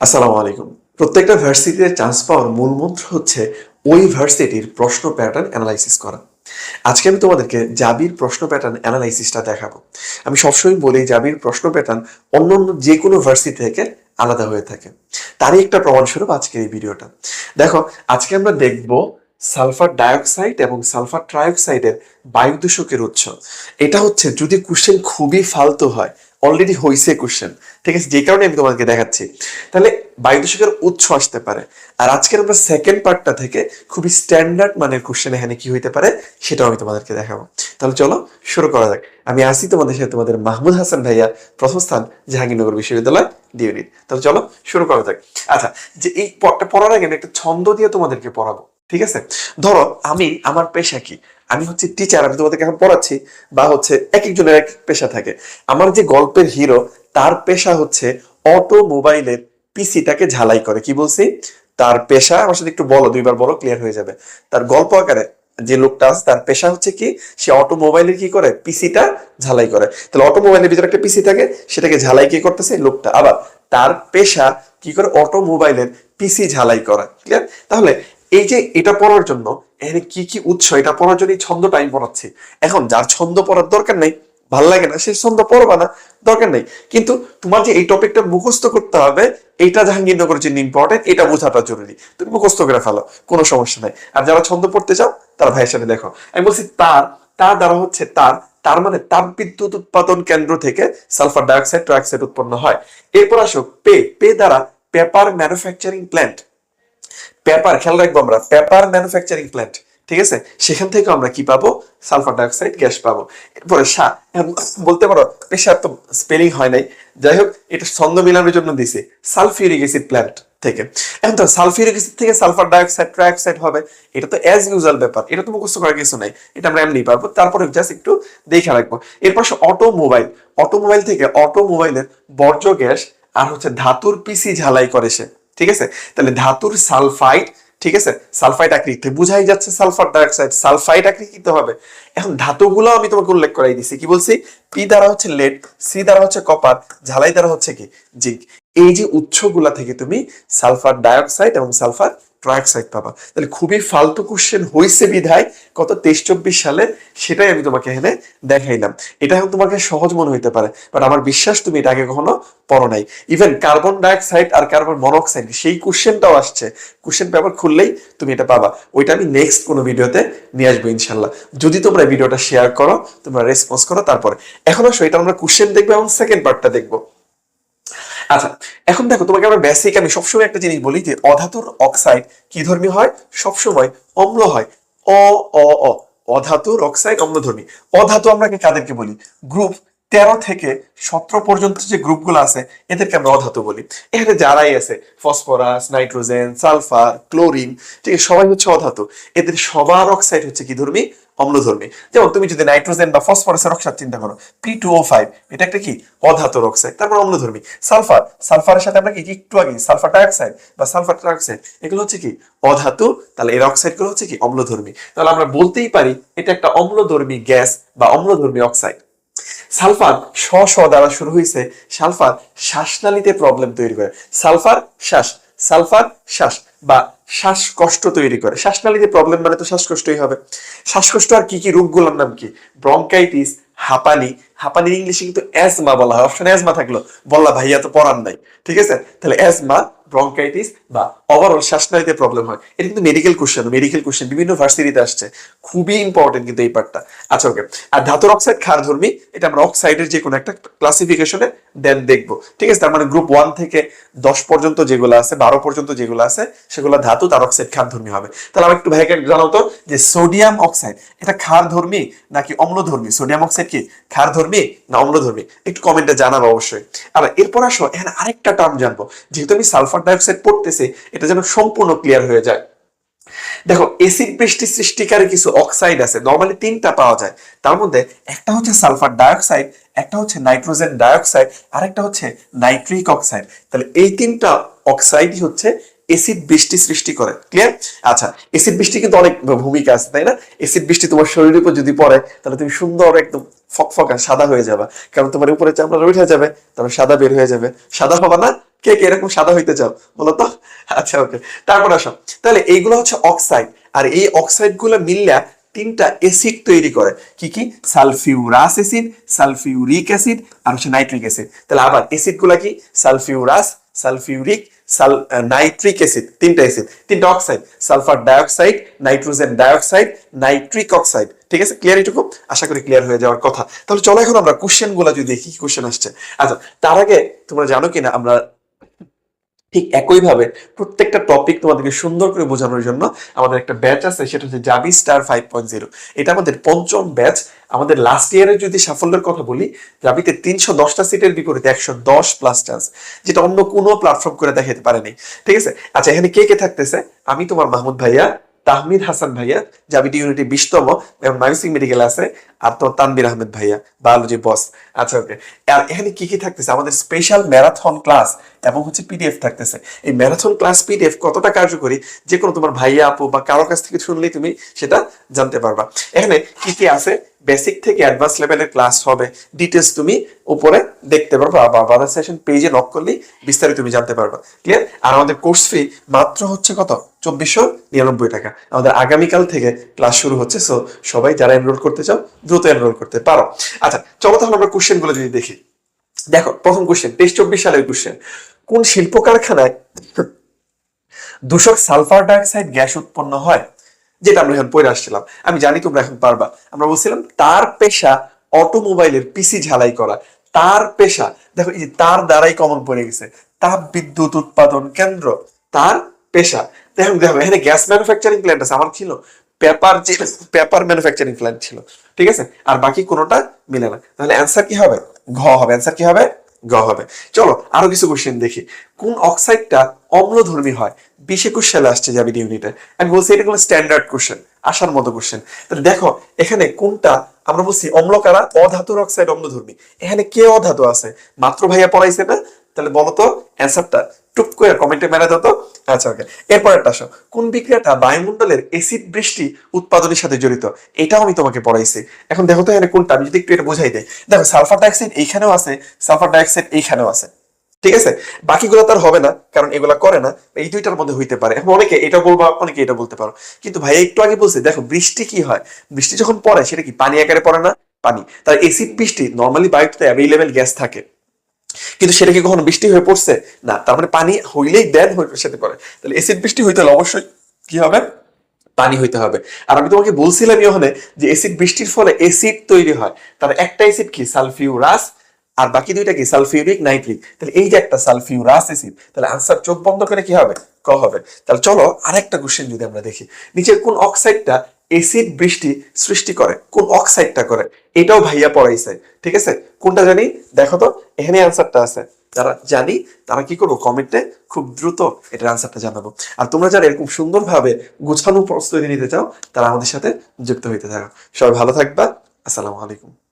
আসসালামু আলাইকুম। প্রত্যেকটা ভার্সিটিতে চান্স পাওয়ার মূল মন্ত্র হচ্ছে ওই ভার্সিটির প্রশ্ন প্যাটার্ন অ্যানালাইসিস করা। আজকে আমি তোমাদেরকে জাবির প্রশ্ন প্যাটার্ন অ্যানালাইসিসটা দেখাবো। আমি সবসময় বলি জাবির প্রশ্ন প্যাটার্ন অন্য অন্য যে কোনো ভার্সিটি থেকে আলাদা হয়ে থাকে। তারই একটা প্রমাণস্বরূপ আজকের এই ভিডিওটা। দেখো, আজকে আমরা দেখব সালফার ডাইঅক্সাইড এবং সালফার ট্রাইঅক্সাইডের বায়ু দূষকের উৎস। এটা হচ্ছে যদি কোশ্চেন খুবই ফালতু হয় অলরেডি হয়েছে কোশ্চেন ঠিক আছে, যে কারণে আমি তোমাদেরকে দেখাচ্ছি। তাহলে বায়ু দূষকের উৎস আসতে পারে। আর আজকের আমরা সেকেন্ড পার্টটা থেকে খুবই স্ট্যান্ডার্ড মানের কোশ্চেন এখানে কি হইতে পারে, সেটাও আমি তোমাদেরকে দেখাবো। তাহলে চলো, শুরু করা যাক। আমি আসি তোমাদের সাথে তোমাদের মাহমুদ হাসান ভাইয়া, প্রথম স্থান, জাহাঙ্গীরনগর বিশ্ববিদ্যালয় ডিউনিট তাহলে চলো, শুরু করা যাক। আচ্ছা যে এই পড়ার আগে আমি একটা ছন্দ দিয়ে তোমাদেরকে পড়াবো। ঠিক আছে? ধরো আমি, আমার পেশা কি? আমি হচ্ছে টিচার আমি তোমাদেরকে এখন পড়াচ্ছি, বা হচ্ছে এক একজনের এক পেশা থাকে। আমার যে গল্পের হিরো তার পেশা হচ্ছে অটোমোবাইলের পিসিটাকে ঝালাই করে। কি বলছি? তার পেশা, আমার সাথে একটু বলো, দুইবার বলো ক্লিয়ার হয়ে যাবে। তার গল্প আকারে যে লোকটা আছে, তার পেশা হচ্ছে কি? সে অটোমোবাইলের কি করে? পিসিটা ঝালাই করে। তাহলে অটোমোবাইলের ভিতরে একটা পিসি থাকে, সেটাকে ঝালাই কি করতেছে? লোকটা। আবার তার পেশা কি করে? অটোমোবাইলের পিসি ঝালাই করা। ক্লিয়ার তাহলে এই যে এটা পড়ার জন্য, এখানে কি কি উৎস, এটা পড়ার জন্য এই ছন্দটা আমি পড়াচ্ছি। এখন যার ছন্দ পড়ার দরকার নেই, ভালো লাগে না, সে ছন্দ পড়বা না, দরকার নেই। কিন্তু তোমার যে এই টপিকটা মুখস্থ করতে হবে এটা জাহাঙ্গীরনগরের জন্য ইম্পর্টেন্ট এটা বোঝাটা জরুরি। তুমি মুখস্থ করে ফেলো, কোনো সমস্যা নাই। আর যারা ছন্দ পড়তে চাও, তারা ভাইয়ের সাথে দেখো। আমি বলছি তার তার দ্বারা হচ্ছে তার তার মানে তাপ বিদ্যুৎ উৎপাদন কেন্দ্র থেকে সালফার ডাইঅক্সাইড, ট্রাইঅক্সাইড উৎপন্ন হয়। এরপর আসো পে পে দ্বারা পেপার ম্যানুফ্যাকচারিং প্ল্যান্ট পেপার, খেয়াল রাখব আমরা, পেপার ম্যানুফ্যাকচারিং প্ল্যান্ট, ঠিক আছে? সেখান থেকে আমরা কি পাবো? সালফার ডাইঅক্সাইড গ্যাস পাবো। এরপরে সা বলতে পারো, পেশার তো স্পেলিং হয় নাই। যাই হোক, এটা ছন্দ মিলানোর জন্য দিছে, সালফিউরিক অ্যাসিড প্ল্যান্ট থেকে। এখন তো সালফিউরিক অ্যাসিড থেকে সালফার ডাইঅক্সাইড, ট্রাইঅক্সাইড হবে, এটা তো অ্যাজ ইউজুয়াল ব্যাপার, এটা তো মুখস্থ করার কিছু নাই, এটা আমরা এমনি পারব তারপরে জাস্ট একটু দেখে রাখব। এরপর অটোমোবাইল অটোমোবাইল থেকে অটোমোবাইলের বর্জ্য গ্যাস আর হচ্ছে ধাতুর পিসি ঝালাই করে সে। ঠিক আছে? তাহলে ধাতুর সালফাইড, ঠিক আছে? সালফাইড আকৃতি বুঝাই যাচ্ছে সালফার ডাইঅক্সাইড, সালফাইড আকৃতিতে হবে। এখন ধাতুগুলো আমি তোমাকে উল্লেখ করাই দিছি, কি বলছি? পি দ্বারা হচ্ছে লেড সি দ্বারা হচ্ছে কপার ঝালাই দ্বারা হচ্ছে কি? জিঙ্ক এই যে উৎসগুলা থেকে তুমি সালফার ডাইঅক্সাইড এবং সালফার পাবা তাহলে খুবই ফালতু কোশ্চেন হয়েছে বিধায় কত তেইশ চব্বিশ সালে সেটাই আমি তোমাকে এখানে দেখাইলাম। এটা এখন তোমাকে সহজ মনে হইতে পারে বাট আমার বিশ্বাস তুমি এটা আগে কখনো পড়ো নাই। ইভেন কার্বন ডাইঅক্সাইড আর কার্বন মনোক্সাইড সেই কোশ্চেনটাও আসছে। কোশ্চেন পেপার খুললেই তুমি এটা পাবা। ওইটা আমি নেক্সট কোনো ভিডিওতে নিয়ে আসব ইনশাল্লাহ। যদি তোমরা ভিডিওটা শেয়ার করো, তোমরা রেসপন্স করো, তারপরে। এখন আসো, এটা আমরা কোশ্চেন দেখব এবং সেকেন্ড পার্টটা দেখব। আচ্ছা এখন দেখো, তোমাকে আমরা বেসিক আমি সবসময় একটা জিনিস বলি যে অধাতুর অক্সাইড কি ধর্মী হয়? সবসময় অম্ল হয়। অ অ অ। অধাতুর অক্সাইড অম্লধর্মী। অধাতু আমরা কাদেরকে বলি? গ্রুপ তেরো থেকে সতেরো পর্যন্ত যে গ্রুপগুলো আছে, এদেরকে আমরা অধাতু বলি। এখানে যারাই আছে, ফসফরাস, নাইট্রোজেন, সালফার, ক্লোরিন, ঠিক সবাই হচ্ছে অধাতু। এদের সবার অক্সাইড হচ্ছে কি ধর্মী? অম্লধর্মী। যেমন তুমি যদি নাইট্রোজেন বা ফসফরাসের অক্সাইড চিন্তা করো পি টু ও ফাইভ এটা একটা কি? অধাতুর অক্সাইড তারপর অম্লধর্মী। সালফার, সালফারের সাথে আমরা কি একটু আগে, সালফার ডাইঅক্সাইড বা সালফার ট্রাইঅক্সাইড, এগুলো হচ্ছে কি? অধাতু, তাহলে এর অক্সাইডগুলো হচ্ছে কি? অম্লধর্মী। তাহলে আমরা বলতেই পারি, এটা একটা অম্লধর্মী গ্যাস বা অম্লধর্মী অক্সাইড। সালফার স স দ্বারা শুরু হয়েছে সালফার শ্বাসনালীতে প্রবলেম তৈরি করে। সালফার শ্বাস সালফার শ্বাস বা শ্বাসকষ্ট তৈরি করে। শ্বাসনালীতে প্রবলেম মানে তো শ্বাসকষ্টই হবে। শ্বাসকষ্ট আর কি কি রোগগুলোর নাম কি? ব্রঙ্কাইটিস হাঁপানি। হাঁপানির ইংলিশে কিন্তু অ্যাজমা বলা হয়। অপশন অ্যাজমা থাকল। বললা, ভাইয়া তো পড়ার নাই। ঠিক আছে? তাহলে অ্যাজমা ব্রঙ্কাইটিস বা ওভারঅল শ্বাসনালীতে প্রবলেম হয়। এটা কিন্তু মেডিকেল কোশ্চেন মেডিকেল কোশ্চেন বিভিন্ন ভার্সিটিতে আসছে। খুবই ইম্পর্টেন্ট কিন্তু এই পার্টটা আচ্ছা ওকে আর ধাতুর অক্সাইড ক্ষার ধর্মী, এটা আমরা অক্সাইডের যে কোনো একটা ক্লাসিফিকেশনে দেন দেখব। ঠিক আছে, তার মানে গ্রুপ ওয়ান থেকে দশ পর্যন্ত যেগুলো আছে, বারো পর্যন্ত যেগুলো আছে, সেগুলো ধাতু, তার অক্সাইড ক্ষার ধর্মী হবে। তাহলে আমি একটু ভাইকে জানাও তো, যে সোডিয়াম অক্সাইড এটা ক্ষার ধর্মী নাকি অম্লধর্মী সোডিয়াম অক্সাইড কি? ক্ষার ধর্মী না অম্লধর্মী একটু কমেন্টে জানাব অবশ্যই। আর এরপর আসো, এখানে আরেকটা টার্ম জানব। যেহেতু আমি সালফার ডাইঅক্সাইড পড়তেছি, এটা যেন সম্পূর্ণ ক্লিয়ার হয়ে যায়। দেখো এসিড বৃষ্টি সৃষ্টিকারী কিছু অক্সাইড আছে নর্মালি তিনটা পাওয়া যায়। তার মধ্যে একটা হচ্ছে সালফার ডাইঅক্সাইড একটা হচ্ছে নাইট্রোজেন ডাইঅক্সাইড আর একটা হচ্ছে নাইট্রিক অক্সাইড তাহলে এই তিনটা অক্সাইডই হচ্ছে এসিড বৃষ্টি সৃষ্টি করে ক্লিয়ার আচ্ছা এসিড বৃষ্টি কিন্তু অনেক ভূমিকা আছে, তাই না? এসিড বৃষ্টি তোমার শরীরের উপর যদি পড়ে, তাহলে তুমি সুন্দর একদম ফকফকা, সাদা হয়ে যাবে। কারণ তোমার উপরে চামড়া উঠে যাবে তারপর সাদা বের হয়ে যাবে। সাদা হবে না কে কে এরকম সাদা হইতে চাও বলো তো আচ্ছা ওকে। তারপর আসো। তাহলে এইগুলো হচ্ছে অক্সাইড আর এই অক্সাইডগুলো মিললে তিনটা অ্যাসিড তৈরি করে। কি কি? সালফিউরাস অ্যাসিড সালফিউরিক অ্যাসিড আর হচ্ছে নাইট্রিক অ্যাসিড তাহলে আবার অ্যাসিডগুলা কি? সালফিউরাস সালফিউরিক সাল নাইট্রিক অ্যাসিড তিনটা অ্যাসিড তিনটা oxide sulphur dioxide nitrogen dioxide nitric oxide ঠিক আছে? ক্লিয়ার এটুকু আশা করি ক্লিয়ার হয়ে যাওয়ার কথা। তাহলে চলো এখন আমরা কোশ্চেনগুলা যদি দেখি কোশ্চেন আসছে? আচ্ছা তার আগে তোমরা জানো কিনা আমরা ঠিক একইভাবে প্রত্যেকটা টপিক তোমাদেরকে সুন্দর করে বোঝানোর জন্য আমাদের একটা ব্যাচ আছে, সেটা হচ্ছে জাবি স্টার ফাইভ পয়েন্ট জিরো এটা আমাদের পঞ্চম ব্যাচ আমাদের লাস্ট ইয়ারে যদি সাফল্যের কথা বলি জাবিতে তিনশো দশটা সিটের বিপরীতে একশো দশ প্লাস চান্স যেটা অন্য কোনো প্ল্যাটফর্ম করে দেখাতে পারেনি। ঠিক আছে? আচ্ছা এখানে কে কে থাকতেছে? আমি তোমার মাহমুদ ভাইয়া, তাহমিদ হাসান ভাইয়া জাবিটি ইউনিটি বিশতম এবং মাইসিং মেডিকেল আছে, আর তো তানবির আহমেদ ভাইয়া বায়োলজি বস আচ্ছা ওকে আর এখানে কি কি থাকতেছে? আমাদের স্পেশাল ম্যারাথন ক্লাস এবং হচ্ছে পিডিএফ থাকতেছে। এই ম্যারাথন ক্লাস পিডিএফ কতটা কার্যকরী, যে কোনো তোমার ভাইয়া, আপু বা কারোর কাছ থেকে শুনলেই তুমি সেটা জানতে পারবা। এখানে কি কি আছে? বেসিক থেকে অ্যাডভান্স লেভেলের ক্লাস হবে। ডিটেলস তুমি উপরে দেখতে পারবা বা বাদার সেশন পেজে নক করলেই বিস্তারিত তুমি জানতে পারবা। ক্লিয়ার আর আমাদের কোর্স ফি মাত্র হচ্ছে কত? চব্বিশশো নিরানব্বই টাকা। আমাদের আগামীকাল থেকে ক্লাস শুরু হচ্ছে। সো সবাই যারা এনরোল করতে চাও, দ্রুত এনরোল করতে পারো। আচ্ছা চলো তাহলে আমরা কোশ্চেনগুলো যদি দেখি। দেখো, প্রথম কোশ্চেন তেইশ চব্বিশ সালের কোশ্চেন কোন শিল্প কারখানায় দূষক সালফার ডাইঅক্সাইড গ্যাস উৎপন্ন হয়? যেটা আমরা এখন পড়ে আসছিলাম। আমি জানি তোমরা এখন পারবা। আমরা বলছিলাম, তার পেশা অটোমোবাইলের পিসি ঝালাই করা। তার পেশা, দেখো, এই যে তার দ্বারাই কমন পড়ে গেছে। তাপ বিদ্যুৎ উৎপাদন কেন্দ্র, তার পেশা। দেখো দেখো, এখানে গ্যাস ম্যানুফ্যাকচারিং প্ল্যান্ট আছে, আমার ছিল। পেপার পেপার ম্যানুফ্যাকচারিং প্ল্যান্ট ছিল। ঠিক আছে? আর বাকি কোনোটা মিলে না। তাহলে অ্যান্সার কি হবে? ঘ হবে। অ্যান্সার কি হবে? গ হবে। চলো, আরও কিছু কোশ্চেন দেখি। কোন অক্সাইডটা অম্লধর্মী হয়? বিশ একুশ সালে আসছে যাবি ইউনিটে আমি বলছি, এটা কোনো স্ট্যান্ডার্ড কোশ্চেন আসার মতো কোশ্চেন তাহলে দেখো, এখানে কোনটা, আমরা বলছি অম্লকারা অধাতুর অক্সাইড অম্লধর্মী। এখানে কে অধাতু আছে? মাত্র ভাইয়া পড়াইছে না তাহলে বলো তো অ্যান্সারটা টুক করে কমেন্টে মেরে দাও তো। আচ্ছা ওকে এরপর একটা আসো। কোন বিক্রিয়াটা বায়ুমণ্ডলের এসিড বৃষ্টি উৎপাদনের সাথে জড়িত? এটাও আমি তোমাকে পড়াইছি। এখন দেখো তো এখানে কোনটা, আমি যদি একটু এটা বোঝাই দেয় দেখো, সালফার ডাইঅক্সাইড এইখানেও আছে, সালফার ডাইঅক্সাইড এইখানেও আছে। ঠিক আছে? বাকিগুলো তার হবে না, কারণ এগুলা করে না। এই দুইটার মধ্যে হইতে পারে। এখন অনেকে এটা বলব, অনেকে এটা বলতে পারো। কিন্তু ভাই, একটু আগে বলছে, দেখো, বৃষ্টি কি হয়? বৃষ্টি যখন পড়ে, সেটা কি পানি আকারে পড়ে না? পানি। তার এসিড বৃষ্টি নর্মালি বায়ুতে অ্যাভেলেবেল গ্যাস থাকে। কিন্তু সেটা কি কখনো বৃষ্টি হয়ে পড়ছে? না, তার মানে পানি হইলেই দেন হয়ে সেতে পারে তাহলে এসিড বৃষ্টি হইতে হলে অবশ্যই কি হবে? পানি হইতে হবে। আর আমি তোমাকে বলছিলাম ওখানে যে এসিড বৃষ্টির ফলে এসিড তৈরি হয়। তার একটা এসিড কি? সালফিউরাস, আর বাকি দুইটা কি? Sulphuric nitric. তাহলে এই যে একটা সালফিউরাস এসিড তাহলে আনসার চোখ বন্ধ করে কি হবে? ক হবে? তাহলে চলো আরেকটা কোশ্চেন যদি আমরা দেখি। নিচের কোন অক্সাইডটা এসিড বৃষ্টি সৃষ্টি করে, কোন অক্সাইডটা করে, এটাও ভাইয়া পড়াইছে, ঠিক আছে? কোনটা জানি? দেখো তো, এখানে আনসারটা আছে। যারা জানি, তারা কি করব? কমেন্টে খুব দ্রুত এটার আনসারটা জানাব। আর তোমরা যারা এরকম সুন্দরভাবে গুছানো প্রস্তুতি নিতে চাও, তারা আমাদের সাথে যুক্ত হইতে থাকো। সবাই ভালো থাকবা। আসসালামু আলাইকুম।